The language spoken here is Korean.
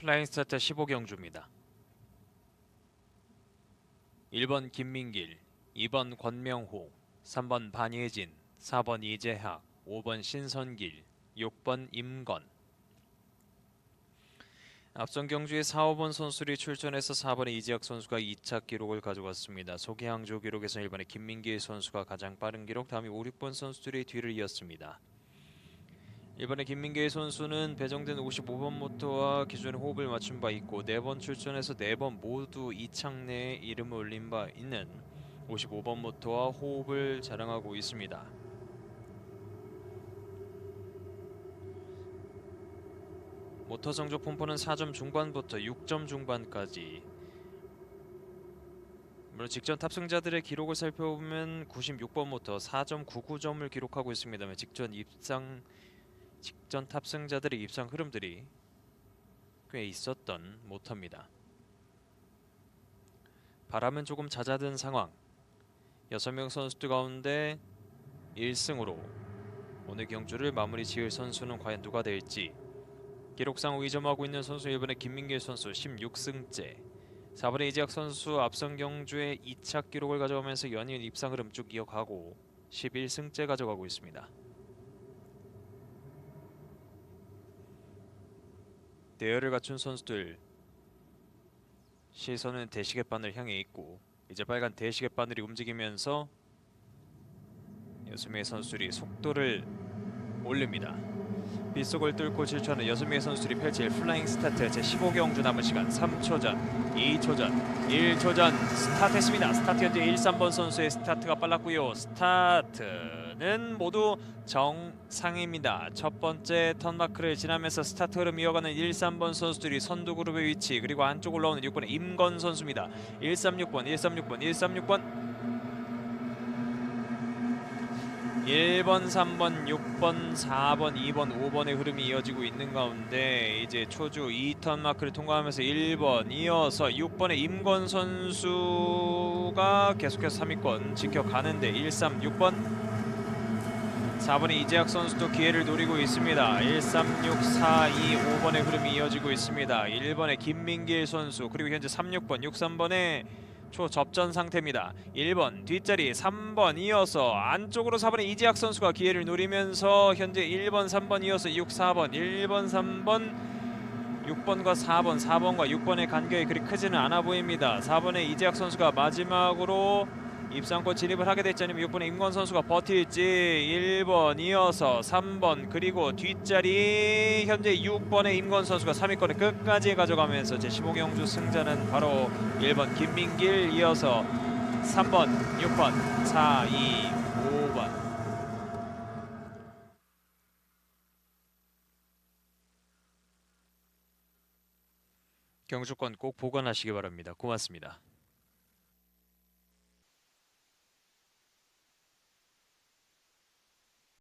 플라잉 스타트 15경주입니다. 1번 김민길, 2번 권명호, 3번 반예진, 4번 이재학, 5번 신선길, 6번 임건. 앞선 경주에 4, 5번 선수들이 출전해서 4번의 이재학 선수가 2차 기록을 가져갔습니다. 소개항조 기록에서 1번의 김민길 선수가 가장 빠른 기록, 다음이 5, 6번 선수들이 뒤를 이었습니다. 이번에 김민길 선수는 배정된 55번 모터와 기존의 호흡을 맞춘 바 있고 4번 출전해서 4번 모두 이창 내에 이름을 올린 바 있는 55번 모터와 호흡을 자랑하고 있습니다. 모터 성적 분포는 4점 중반부터 6점 중반까지 물론 직전 탑승자들의 기록을 살펴보면 96번 모터 4.99점을 기록하고 있습니다만 직전 입상 직전 탑승자들의 입상 흐름들이 꽤 있었던 모터입니다. 바람은 조금 잦아든 상황. 6명 선수들 가운데 1승으로 오늘 경주를 마무리 지을 선수는 과연 누가 될지 기록상 5위점하고 있는 선수 1번의 김민길 선수 16승째 4번의 이재학 선수 앞선 경주에 2차 기록을 가져오면서 연이은 입상 흐름 쭉 이어가고 11승째 가져가고 있습니다. 대열을 갖춘 선수들 시선은 대시계 바늘 향해 있고 이제 빨간 대시계 바늘이 움직이면서 여섯 명의 선수들이 속도를 올립니다. 빗속을 뚫고 질주하는 여섯 명의 선수들이 펼칠 플라잉 스타트 제 15경주 남은 시간 3초 전, 2초 전, 1초 전 스타트했습니다. 스타트 현재 1, 3번 선수의 스타트가 빨랐고요. 스타트는 모두 정상입니다. 첫 번째 턴마크를 지나면서 스타트 흐름 이어가는 1, 3번 선수들이 선두 그룹의 위치 그리고 안쪽 올라오는 6번의 임건 선수입니다. 136번, 136번, 136번 1번, 3번, 6번, 4번, 2번, 5번의 흐름이 이어지고 있는 가운데 이제 초주 2턴 마크를 통과하면서 1번 이어서 6번의 임건 선수가 계속해서 3위권 지켜가는데 1, 3, 6번 4번의 이재학 선수도 기회를 노리고 있습니다. 1, 3, 6, 4, 2, 5번의 흐름이 이어지고 있습니다. 1번의 김민길 선수 그리고 현재 3, 6번, 6, 3번의 초접전 상태입니다. 1번 뒷자리 3번 이어서 안쪽으로 4번의 이지학 선수가 기회를 노리면서 현재 1번 3번 이어서 6 4번 1번 3번 6번과 4번 4번과 6번의 간격이 그리 크지는 않아 보입니다. 4번의 이재학 선수가 마지막으로 입상권 진입을 하게 아니면 6번의 임건 선수가 버틸지 1번 이어서 3번 그리고 뒷자리 현재 6번의 임건 선수가 3위권을 끝까지 가져가면서 제15 경주 승자는 바로 1번 김민길 이어서 3번 6번 4 2 5번 경주권 꼭 보관하시기 바랍니다. 고맙습니다.